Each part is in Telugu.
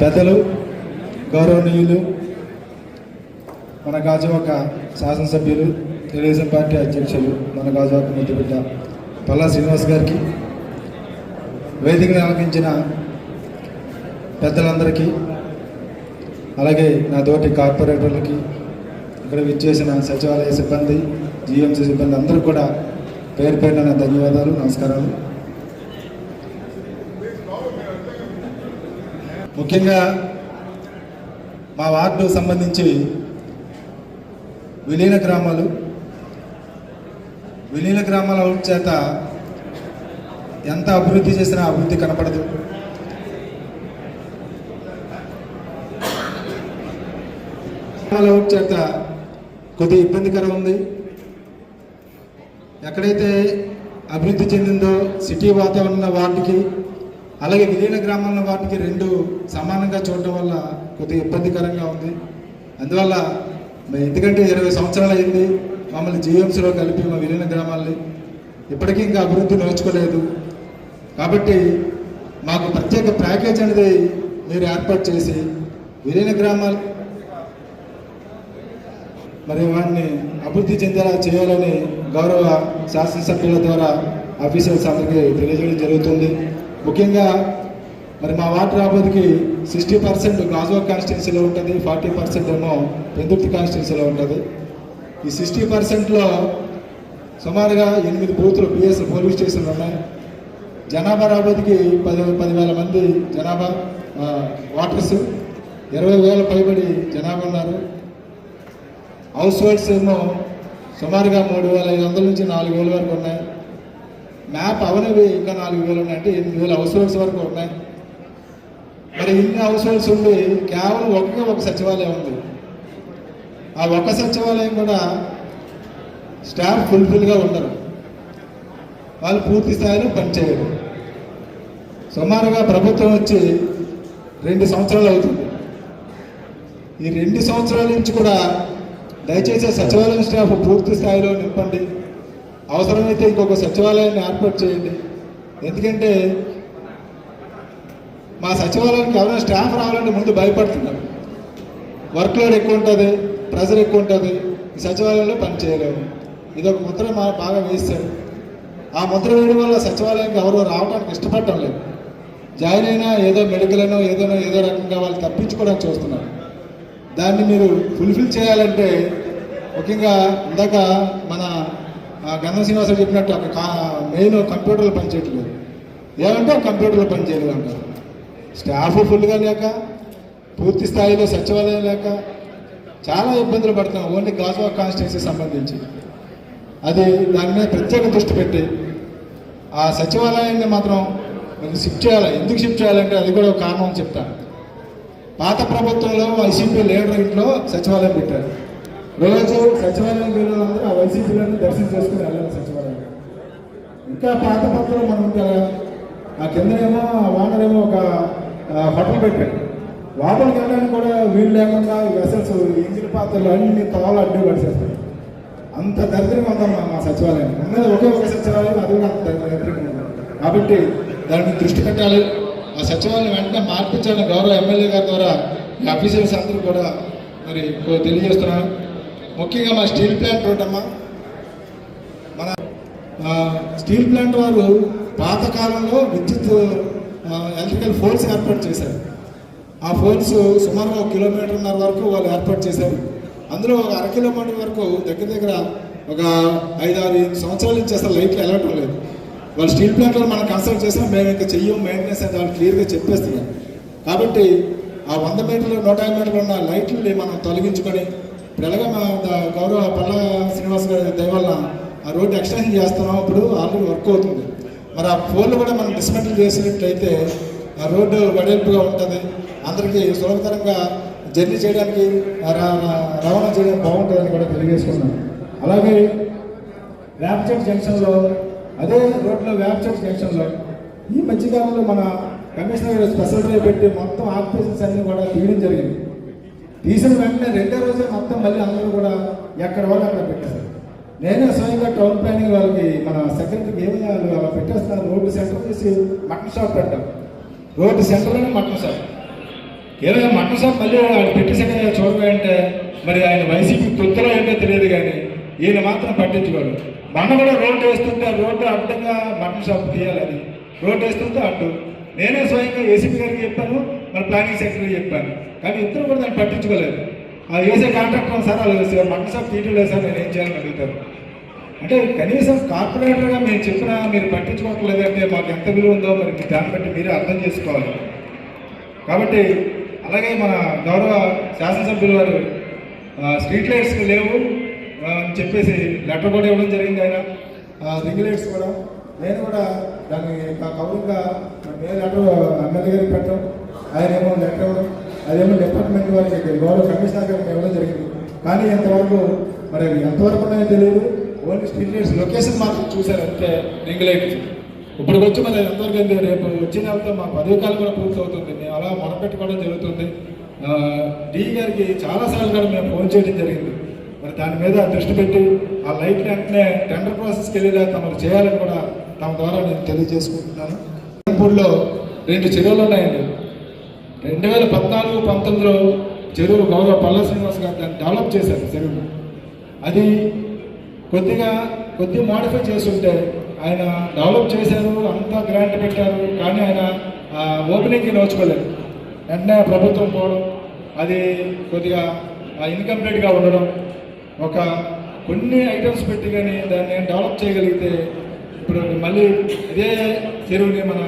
పెద్దలు గౌరవనీయులు మన గాజువాక శాసనసభ్యులు తెలుగుదేశం పార్టీ అధ్యక్షులు మన గాజువాక ముద్దుబిడ్డ పల్లా శ్రీనివాస్ గారికి వేదికను ఆలకించిన పెద్దలందరికీ అలాగే నా తోటి కార్పొరేటర్లకి ఇక్కడ విచ్చేసిన సచివాలయ సిబ్బంది జీఎంసీ సిబ్బంది అందరూ కూడా పేరు పేరున ధన్యవాదాలు నమస్కారాలు. ముఖ్యంగా మా వార్డు సంబంధించి విలీన గ్రామాలు విలీన గ్రామాల చేత ఎంత అభివృద్ధి చేసినా అభివృద్ధి కనపడదు. చేత కొద్దిగా ఇబ్బందికరం ఉంది. ఎక్కడైతే అభివృద్ధి చెందిందో సిటీ వాతావరణ వార్డుకి వాటికి అలాగే విలీన గ్రామాల వాటికి రెండు సమానంగా చూడటం వల్ల కొద్దిగా ఇబ్బందికరంగా ఉంది. అందువల్ల ఎందుకంటే ఇరవై సంవత్సరాలు అయింది మమ్మల్ని జీఎంసీలో కలిపి మా విలీన గ్రామాల్ని ఇప్పటికీ ఇంకా అభివృద్ధి నోచుకోలేదు కాబట్టి మాకు ప్రత్యేక ప్యాకేజ్ అనేది మీరు ఏర్పాటు చేసి విలీన గ్రామాలు మరి వాడిని అభివృద్ధి చెందేలా చేయాలని గౌరవ శాసనసభ్యుల ద్వారా ఆఫీసర్స్ అందరికీ తెలియజేయడం జరుగుతుంది. ముఖ్యంగా మరి మా వాటర్ రాబోతుకి సిక్స్టీ పర్సెంట్ గాజువా కాన్స్టిట్యున్సీలో ఉంటుంది ఫార్టీ పర్సెంట్ ఏమో పెందుర్తి కాన్స్టిట్యున్సీలో ఉంటుంది. ఈ సిక్స్టీ పర్సెంట్లో సుమారుగా ఎనిమిది బూతులు పిఎస్ పోలీస్ స్టేషన్లు ఉన్నాయి. జనాభా రాబోతికి పది పదివేల మంది జనాభా వాటర్స్ ఇరవై వేల పైబడి జనాభా ఉన్నారు. హౌస్ హోల్డ్స్ ఏమో సుమారుగా మూడు వేల ఐదు వందల నుంచి నాలుగు వేల వరకు ఉన్నాయి. మ్యాప్ అవనవి ఇంకా నాలుగు వేలు ఉన్నాయి. అంటే ఎనిమిది వేల హౌస్ హోల్డ్స్ వరకు ఉన్నాయి. మరి ఇన్ని హౌస్ హోల్డ్స్ ఉండి కేవలం ఒకే ఒక సచివాలయం ఉంది. ఆ ఒక్క సచివాలయం కూడా స్టాఫ్ ఫుల్ఫిల్గా ఉండరు. వాళ్ళు పూర్తి స్థాయిలో పనిచేయరు. సుమారుగా ప్రభుత్వం వచ్చి రెండు సంవత్సరాలు అవుతుంది. ఈ రెండు సంవత్సరాల నుంచి కూడా దయచేసి సచివాలయం స్టాఫ్ పూర్తి స్థాయిలో నింపండి. అవసరమైతే ఇంకొక సచివాలయాన్ని ఏర్పాటు చేయండి. ఎందుకంటే మా సచివాలయానికి ఎవరైనా స్టాఫ్ రావాలంటే ముందు భయపడుతున్నారు వర్క్ లోడ్ ఎక్కువ ఉంటుంది ప్రెజర్ ఎక్కువ ఉంటుంది ఈ సచివాలయంలో పని చేయలేము. ఇది ఒక ముద్ర మా బాగా వేశారు. ఆ ముద్ర వేయడం వల్ల సచివాలయానికి ఎవరు రావడానికి ఇష్టపడటం లేదు. జాయిన్ అయినా ఏదో మెడికల్ అనో ఏదోనో ఏదో రకంగా వాళ్ళు తప్పించుకోవడానికి చూస్తున్నారు. దాన్ని మీరు ఫుల్ఫిల్ చేయాలంటే ముఖ్యంగా ఇందాక మన గంధం శ్రీనివాసరావు చెప్పినట్టు అక్కడ కా మెయిన్ కంప్యూటర్లు పనిచేయట్లేదు. ఏమంటే కంప్యూటర్లో పనిచేయలేదు అంటారు స్టాఫ్ ఫుల్గా లేక పూర్తి స్థాయిలో సచివాలయం లేక చాలా ఇబ్బందులు పడుతున్నాం. ఓన్లీ గాజువా కాన్స్టిట్యూన్సీ సంబంధించి. అది దాని మీద ప్రత్యేక దృష్టి పెట్టి ఆ సచివాలయాన్ని మాత్రం మనకి షిఫ్ట్ చేయాలి? ఎందుకు షిఫ్ట్ చేయాలంటే అది కూడా ఒక కారణం చెప్తాను పాత ప్రభుత్వంలో వైసీపీ లీడర్ ఇంట్లో సచివాలయం పెట్టారు. రోజు సచివాలయం వెళ్ళినందరూ ఆ వైసీపీలను దర్శనం చేసుకుని వెళ్ళాలి సచివాలయం ఇంకా పాత పత్రం మనం కదా ఆ కిందనేమో వానరేమో ఒక హోటల్ పెట్టాడు లోపలికి వెళ్ళడానికి కూడా వీలు లేకుండా వెసల్స్ ఇంజిన్ పాత్రలు అన్ని తోలు అడ్డు పడిచేస్తాయి అంత దరిద్రం ఉందమ్మా మా సచివాలయం. ఉన్నది ఒకే ఒక సచివాలయం అది కూడా అంత దరిద్రం కాబట్టి దానికి దృష్టి పెట్టాలి. ఆ సచివాలయం వెంటనే మార్పించాలని గౌరవ ఎమ్మెల్యే గారి ద్వారా ఈ అఫీషియల్స్ అందరూ కూడా మరి తెలియజేస్తున్నాను. ముఖ్యంగా మా స్టీల్ ప్లాంట్ రోడ్ అమ్మా. మన స్టీల్ ప్లాంట్ వారు పాతకాలంలో విద్యుత్ ఎలక్ట్రికల్ ఫోల్స్ ఏర్పాటు చేశారు. ఆ ఫోల్స్ సుమారు ఒక కిలోమీటర్న్నర వరకు వాళ్ళు ఏర్పాటు చేశారు. అందులో ఒక అర కిలోమీటర్ వరకు దగ్గర దగ్గర ఒక ఐదు సంవత్సరాల నుంచి అసలు లైట్లు వెళ్ళటం లేదు. వాళ్ళు స్టీల్ ప్లాంట్లో మనం కన్సల్ట్ చేసినా మేము ఇంకా చెయ్యం మెయింటెనెన్స్ అని వాళ్ళు క్లియర్గా చెప్పేస్తున్నాం కాబట్టి ఆ వంద మీటర్లు నూట యాభై మీటర్లు ఉన్న లైట్లని మనం తొలగించుకొని ఇప్పుడు మా గౌరవ పల్ల శ్రీనివాస్ గారి దయవల్ల ఆ రోడ్డు ఎక్స్టెన్షన్ చేస్తున్నాం. ఇప్పుడు ఆల్రెడీ వర్క్ అవుతుంది. మరి ఆ ఫోన్లు కూడా మనం డిస్మెంటల్ చేసినట్లయితే ఆ రోడ్డు వెడల్పుగా ఉంటుంది. అందరికీ సులభతరంగా జర్నీ చేయడానికి రవాణా చేయడానికి బాగుంటుందని కూడా తెలియజేసుకున్నాం అలాగే వ్యాప్చర్ జంక్షన్లో అదే రోడ్లో వ్యాప్చర్ జంక్షన్లో ఈ మధ్యకాలంలో మన కమిషనర్ స్పెషల్ డ్రైవ్ పెట్టి మొత్తం ఆఫీసెస్ అన్ని కూడా తీయడం జరిగింది. తీసిన వెంటనే రెండో రోజే మొత్తం మళ్ళీ అందరూ కూడా ఎక్కడ వాళ్ళు అక్కడ పెట్టారు. నేనే స్వయంగా టౌన్ ప్లానింగ్ వాళ్ళకి మన సెక్రటరీకి ఏమి వాళ్ళు అలా పెట్టేస్తున్నారు? రోడ్డు సెంటర్ చేసి మటన్ షాప్ పెట్టాం. రోడ్డు సెంటర్లోనే మటన్ షాప్ ఏదో మటన్ షాప్ మళ్ళీ ఆయన పెట్టేసాక చూడబోయంటే మరి ఆయన వైసీపీ తొత్తులో ఏంటో తెలియదు కానీ ఈయన మాత్రం పట్టించుకోడు. మనం కూడా రోడ్డు వేస్తుంటే రోడ్డు అడ్డంగా మటన్ షాప్ తీయాలి అది రోడ్డు వేస్తుంటే అడ్డు. నేనే స్వయంగా ఏసీపీ గారికి చెప్పాను మరి ప్లానింగ్ సెక్రటరీ చెప్పాను కానీ ఇద్దరు కూడా దాన్ని పట్టించుకోలేదు. ఆ వేసే కాంట్రాక్టర్ సార్ వాళ్ళు మటన్ షాప్ తీయడం లేదు సార్ నేను ఏం చేయాలని అడుగుతారు. అంటే కనీసం కార్పొరేటర్గా మేము చెప్పినా మీరు పట్టించుకోవట్లేదంటే మాకు ఎంత విలువ ఉందో మరి దాన్ని బట్టి మీరే అర్థం చేసుకోవాలి. కాబట్టి అలాగే మన గౌరవ శాసనసభ్యులు వారు స్ట్రీట్ లైట్స్ లేవు అని చెప్పేసి లెటర్ కూడా ఇవ్వడం జరిగింది ఆయన. రింగ్ లైట్స్ కూడా నేను కూడా దాన్ని కౌరుగా నేను లెటర్ ఎమ్మెల్యే గారికి పెట్టడం ఆయన ఏమో లెటర్ ఇవ్వడం అదేమో డిపార్ట్మెంట్ వారికి గౌరవ కమిషనర్ గారికి ఇవ్వడం జరిగింది. కానీ ఎంతవరకు మరి అవి ఎంతవరకు ఉన్నాయో తెలియదు ఓన్లీ స్ట్రీట్ లొకేషన్ మాత్రం చూశారు అంతే రింగ్ ఇప్పుడు వచ్చి మరి ఎంతవరకు అయింది రేపు వచ్చిన నెలతో మా పదవి కాలం కూడా పూర్తి అవుతుంది మేము అలా మొదలుపెట్టుకోవడం జరుగుతుంది. డి గారికి చాలాసార్లు కూడా మేము ఫోన్ చేయడం జరిగింది. మరి దాని మీద దృష్టి పెట్టి ఆ లైట్ వెంటనే టెండర్ ప్రాసెస్కి వెళ్ళేలా తమకు చేయాలని కూడా తమ ద్వారా నేను తెలియజేసుకుంటున్నాను. అనంతపూర్లో రెండు చెరువులు ఉన్నాయండి. రెండు వేల పద్నాలుగు పంతొమ్మిదిలో చెరువు గౌరవ పల్ల శ్రీనివాస్ గారు దాన్ని డెవలప్ చేశారు చెరువు అది కొద్దిగా కొద్దిగా మాడిఫై చేస్తుంటే ఆయన డెవలప్ చేశారు అంతా గ్రాంట్ పెట్టారు కానీ ఆయన ఓపెనింగ్కి నోచుకోలేదు. వెంటనే ప్రభుత్వం పోవడం అది కొద్దిగా ఇన్కంప్లీట్గా ఉండడం ఒక కొన్ని ఐటమ్స్ పెట్టి కానీ దాన్ని డెవలప్ చేయగలిగితే ఇప్పుడు మళ్ళీ ఇదే చెరువుని మన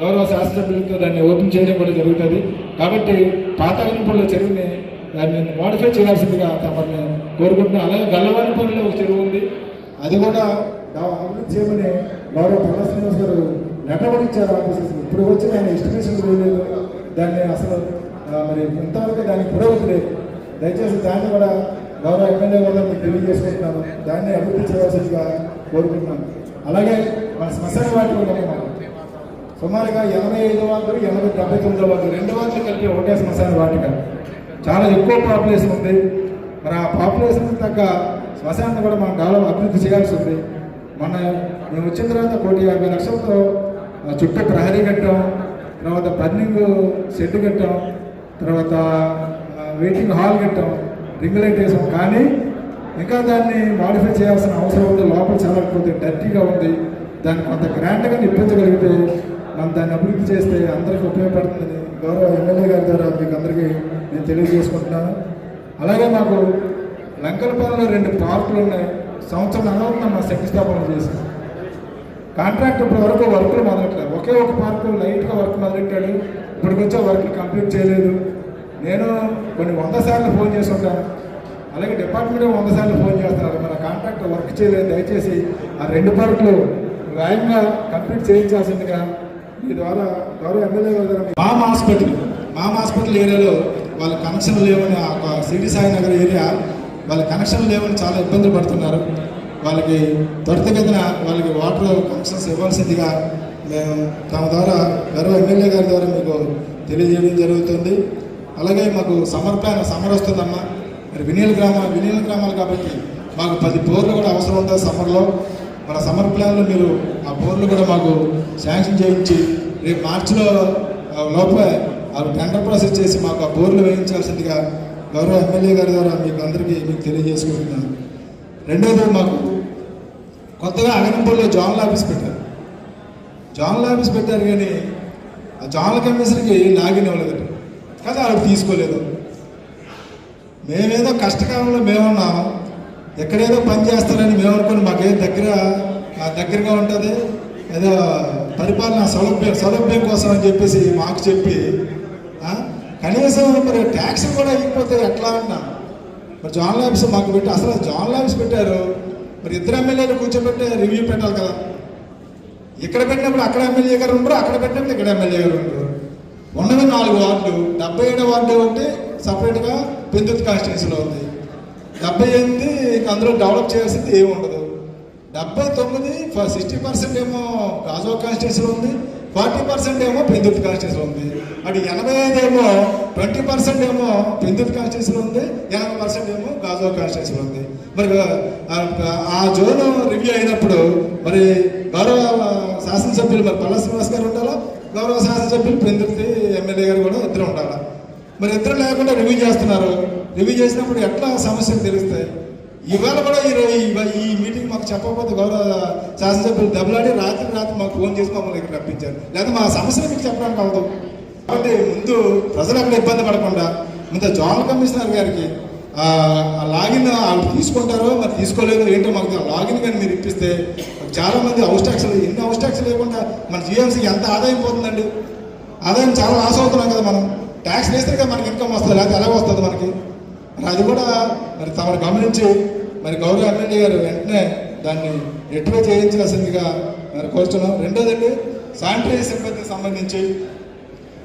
గౌరవ శాస్త్రజ్ఞులతో దాన్ని ఓపెన్ చేయడం కూడా జరుగుతుంది. కాబట్టి పాత చెరువుని దాన్ని మోడిఫై చేయాల్సిందిగా తమని కోరుకుంటున్నాను. అలాగే గల్లవానిపల్లిలో ఒక చెరువు ఉంది. అది కూడా అభివృద్ధి చేయమని గౌరవ పల్ల శ్రీనివాస్ గారు లెటర్ కూడా ఇచ్చారు ఆఫీసెస్ ఇప్పుడు వచ్చి ఆయన ఎస్టిమేషన్ వేయలేదు దాన్ని అసలు మరి ఇంతవరకు దానికి పురోగతి లేదు. దయచేసి దాన్ని కూడా గౌరవ ఎమ్మెల్యే వల్ల మీకు తెలియజేసుకుంటున్నాను. దాన్ని అభివృద్ధి చేయాల్సిందిగా కోరుకుంటున్నాను. అలాగే మన శ్మశాన వాటి మనం సుమారుగా ఎనభై ఐదు వార్డు ఎనభై డెబ్బై తొమ్మిది వార్డు రెండు వార్డులు కలిపి ఒకటే శ్మశాన వాటిక. చాలా ఎక్కువ పాపులేషన్ ఉంది. మరి ఆ పాపులేషన్ తగ్గ శ్మశానాన్ని కూడా మనం డెవలప్ అభివృద్ధి చేయాల్సి ఉంది. మన మేము వచ్చిన తర్వాత కోటి యాభై లక్షలతో ఆ, చుట్టూ ప్రహరీ కట్టాం తర్వాత బర్నింగ్ షెడ్ కట్టాం తర్వాత వెయిటింగ్ హాల్ కట్టాం. రింగ్ లైట్ వేసాం కానీ ఇంకా దాన్ని మాడిఫై చేయాల్సిన అవసరం ఉంది. లోపల చాలా కొద్దిగా డర్టీగా ఉంది. దాన్ని కొంత గ్రాండ్గా ఇప్పించగలిగితే మనం దాన్ని అభివృద్ధి చేస్తే అందరికీ ఉపయోగపడుతుందని గౌరవ ఎమ్మెల్యే గారి ద్వారా మీకు అందరికీ నేను తెలియజేసుకుంటున్నాను. అలాగే మాకు లంకలపాలెంలో రెండు పార్కులు ఉన్నాయి. సంవత్సరం అనవరం మా శంకుస్థాపన చేశాం. కాంట్రాక్ట్ ఇప్పటి వరకు వర్కులు మొదలెట్లేదు ఒకే ఒక పార్కు లైట్గా వర్క్ మొదలెట్టాడు. ఇప్పటికొచ్చే వర్క్ కంప్లీట్ చేయలేదు. నేను కొన్ని వంద సార్లు ఫోన్ చేసి ఉంటాను. అలాగే డిపార్ట్మెంట్ వంద సార్లు ఫోన్ చేస్తున్నారు మన కాంట్రాక్ట్ వర్క్ చేయలేదు. దయచేసి ఆ రెండు పార్కులు వేగంగా కంప్లీట్ చేయించాల్సిందిగా మీ ద్వారా గౌరవ ఎమ్మెల్యే గారు మామ మామ్ హాస్పిటల్ మామ్ హాస్పిటల్ ఏరియాలో వాళ్ళ కనెక్షన్ లేవని సిటీ సాయి నగర్ ఏరియా వాళ్ళ కనెక్షన్ లేవని చాలా ఇబ్బందులు పడుతున్నారు. వాళ్ళకి త్వరితగతిన వాళ్ళకి వాటర్ కనెక్షన్స్ ఇవ్వాల్సిందిగా మేము తమ ద్వారా గౌరవ ఎమ్మెల్యే గారి ద్వారా మీకు తెలియజేయడం జరుగుతుంది. అలాగే మాకు సమ్మర్ ప్లాన్ సమ్మర్ వస్తుందమ్మా మరి వినీల గ్రామ వినీల గ్రామాలు కాబట్టి మాకు పది బోర్లు కూడా అవసరం ఉంటుంది సమ్మర్లో. మన సమ్మర్ ప్లాన్లో మీరు ఆ బోర్లు కూడా మాకు శాంక్షన్ చేయించి రేపు మార్చిలో ఆ లోపే ఆ టెండర్ ప్రాసెస్ చేసి మాకు ఆ బోర్లు వేయించాల్సిందిగా గౌరవ ఎమ్మెల్యే గారి ద్వారా మీకు అందరికీ మీకు తెలియజేసుకుంటున్నాను. రెండోది మాకు కొత్తగా అగనంపూర్లో జోనల్ ఆఫీస్ పెట్టారు. జోనల్ ఆఫీస్ పెట్టారు కానీ ఆ జోనల్ కమిషన్కి లాగిన్ ఇవ్వలేదు కదా వాళ్ళకి తీసుకోలేదు. మేమేదో కష్టకాలంలో మేమున్నాం ఎక్కడేదో పని చేస్తారని మేము అనుకుని మాకేం దగ్గర దగ్గరగా ఉంటుంది. ఏదో పరిపాలన సౌలభ్యం సౌలభ్యం కోసం అని చెప్పేసి మాకు చెప్పి కనీసం మరి ట్యాక్స్ కూడా ఇవ్వకపోతే ఎట్లా అన్నా మరి జాన్ ల్యాబ్స్ మాకు పెట్టి అసలు జాన్ ల్యాబ్స్ పెట్టారు. మరి ఇద్దరు ఎమ్మెల్యేలు కూర్చోబెట్టి రివ్యూ పెట్టాలి కదా. ఇక్కడ పెట్టినప్పుడు అక్కడ ఎమ్మెల్యే గారు ఉండరు అక్కడ పెట్టినప్పుడు ఇక్కడ ఎమ్మెల్యే గారు ఉండరు. ఉన్నవి నాలుగు వార్డులు. డెబ్బై ఏడు వార్డు అంటే సపరేట్గా పెందుత్ కాన్స్టిట్యూన్సీలో ఉంది. డెబ్బై ఎనిమిది అందులో డెవలప్ చేయాల్సింది ఏమి ఉండదు. డెబ్బై తొమ్మిది సిక్స్టీ పర్సెంట్ ఏమో గాజో కాన్స్టిట్యూన్సీలో ఉంది ఫార్టీ పర్సెంట్ ఏమో పెందుత్ కాన్స్టిట్యూన్సీలో ఉంది. అటు ఎనభై ఐదు ఏమో ట్వంటీ పర్సెంట్ ఏమో పెందుత్ కాన్స్టిట్యూన్సీలో ఉంది ఎనభై పర్సెంట్ ఏమో గాజో కాన్స్టిట్యూన్సీలో ఉంది. మరి ఆ- జోన్ రివ్యూ అయినప్పుడు మరి గౌరవ శాసనసభ్యులు మరి పల్ల శ్రీనివాస్ గారు ఉండాలా? గౌరవ శాసనసభ్యులు పెందుర్తి ఎమ్మెల్యే గారు కూడా ఇద్దరు ఉండాలి? మరి ఇద్దరు లేకుండా రివ్యూ చేస్తున్నారు. రివ్యూ చేసినప్పుడు ఎట్లా సమస్యలు తెలుస్తాయి? ఇవాళ కూడా ఈ ఈ- మీటింగ్ మాకు చెప్పకపోతే గౌరవ శాసనసభ్యులు దెబ్బలాడి రాత్రి రాత్రి మాకు ఫోన్ చేసి మమ్మల్ని ఇక్కడ రప్పించారు. లేదా మా సమస్యలు మీకు చెప్పడానికి అవదు కాబట్టి ముందు ప్రజలు అక్కడ ఇబ్బంది పడకుండా ముందు జోనల్ కమిషనర్ గారికి లాగిన్ వాళ్ళు తీసుకుంటారో మరి తీసుకోలేదు ఏంటో మాకు లాగిన్ కానీ మీరు ఇప్పిస్తే చాలా మంది హౌస్ ట్యాక్స్లు ఎన్ని హౌస్ ట్యాక్స్ లేకుండా మన జిఎంసీకి ఎంత ఆదాయం పోతుందండి? ఆదాయం చాలా లాస్ అవుతున్నాం కదా మనం. ట్యాక్స్ వేస్తే కదా మనకి ఇన్కమ్ వస్తుంది లేకపోతే ఎలా వస్తుంది మనకి. మరి అది కూడా మరి తమను గమనించి మరి గౌరవ ఎమ్మెల్యే గారు వెంటనే దాన్ని రెట్టివే చేయించాల్సిందిగా మరి కోరుతున్నాం రెండోదండి శానిటరీ సిబ్బందికి సంబంధించి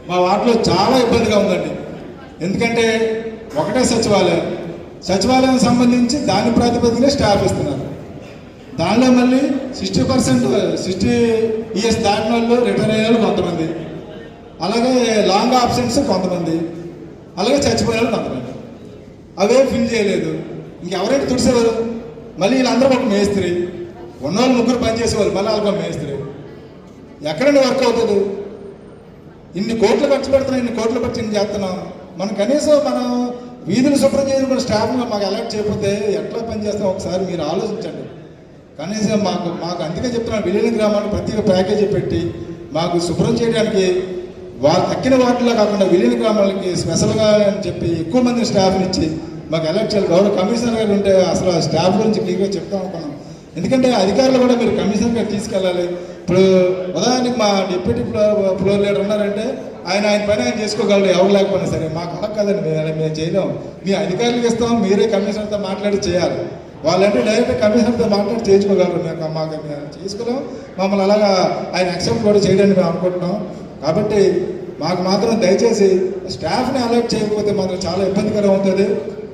మా వార్డులో చాలా ఇబ్బందిగా ఉందండి. ఎందుకంటే ఒకటే సచివాలయం. సచివాలయం సంబంధించి దాని ప్రాతిపదికనే స్టాఫ్ ఇస్తున్నారు. దానిలో మళ్ళీ సిక్స్టీ పర్సెంట్ సిక్స్టీ ఇయర్స్ దాటిన వాళ్ళు రిటైర్ అయ్యారు కొంతమంది. అలాగే లాంగ్ ఆప్షన్స్ కొంతమంది. అలాగే చచ్చిపోయారు కొంతమంది. అవే ఫిల్ చేయలేదు. ఇంకెవరైతే తుడిసేవారు? మళ్ళీ వీళ్ళందరూ ఒక మేస్త్రి. ఉన్నవాళ్ళు ముగ్గురు పని చేసేవాళ్ళు మళ్ళీ వాళ్ళకి మేస్త్రి. ఎక్కడండి వర్క్ అవుతుంది? ఇన్ని కోట్లు ఖర్చు పెడుతున్నాం ఇన్ని కోట్లు ఖర్చు చేస్తున్నాం. మనం కనీసం మనం వీధిని శుభ్రం చేయడం కూడా స్టాఫ్ మాకు అలర్ట్ చేయకపోతే ఎట్లా పనిచేస్తాం ఒకసారి మీరు ఆలోచించండి. కనీసం మాకు మాకు అందుకే చెప్తున్నాను విలీన గ్రామాన్ని ప్రత్యేక ప్యాకేజీ పెట్టి మాకు శుభ్రం చేయడానికి వారు తక్కిన వాటిలో కాకుండా విలీన గ్రామాలకి స్పెషల్గా అని చెప్పి ఎక్కువ మంది స్టాఫ్ని ఇచ్చి మాకు అలర్ట్ చేయాలి. గౌరవ కమిషనర్ గారు ఉంటే అసలు ఆ స్టాఫ్ గురించి క్లియర్గా చెప్తాం అనుకున్నాం. ఎందుకంటే అధికారులు కూడా మీరు కమిషనర్ గారు తీసుకెళ్ళాలి. ఇప్పుడు ఉదాహరణకి మా డిప్యూటీ ఫ్లోర్ ఫ్లోర్ లీడర్ ఉన్నారంటే ఆయన ఆయన పని ఆయన చేసుకోగలరు ఎవరు లేకపోయినా సరే. మాకు అలా కదండి మేము మేము చేయలేం. మీ అధికారులకు ఇస్తాం మీరే కమిషనర్తో మాట్లాడి చేయాలి. వాళ్ళంటే డైరెక్ట్ కమిషనర్తో మాట్లాడి చేయించుకోగలరు. మేము మాకు మేము చేసుకోలేం. మమ్మల్ని అలాగా ఆయన యాక్సెప్ట్ కూడా చేయడానికి మేము అనుకుంటున్నాం. కాబట్టి మాకు మాత్రం దయచేసి స్టాఫ్ని అలర్ట్ చేయకపోతే మాత్రం చాలా ఇబ్బందికరం అవుతుంది.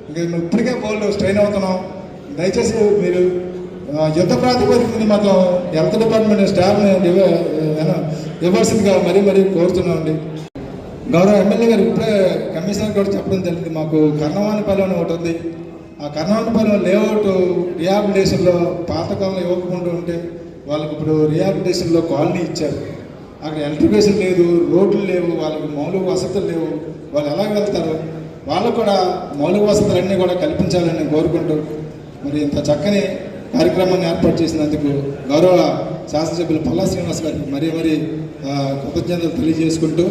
ఇంక మేము ఇప్పటికే బోల్డ్ స్ట్రెయిన్ అవుతున్నాం. దయచేసి మీరు యుద్ధ ప్రాతిపదికని మాత్రం హెల్త్ డిపార్ట్మెంట్ స్టాఫ్ని ఇవ్వ- ఇవ్వాల్సిందిగా మరీ మరీ కోరుతున్నామండి. గౌరవ ఎమ్మెల్యే గారు ఇప్పుడే కమిషనర్ కూడా చెప్పడం జరిగింది. మాకు కర్ణవాణిపల్లి అని ఒకటి ఉంది. ఆ కర్ణవాణిపల్లి లేఅవుట్ రిహాబిలిటేషన్లో పాతకాలంలో ఇవ్వకుండా ఉంటే వాళ్ళకి ఇప్పుడు రిహాబిలిటేషన్లో కాలనీ ఇచ్చారు. అక్కడ ఎలక్ట్రిఫికేషన్ లేదు రోడ్లు లేవు వాళ్ళకి మౌలిక వసతులు లేవు. వాళ్ళు ఎలా వెళ్తారు? వాళ్ళకు కూడా మౌలిక వసతులన్నీ కూడా కల్పించాలని కోరుకుంటూ మరి ఇంత చక్కని కార్యక్రమాన్ని ఏర్పాటు చేసినందుకు గౌరవ శాసనసభ్యులు పల్లా శ్రీనివాస్ గారికి మరీ మరీ కృతజ్ఞతలు తెలియజేసుకుంటూ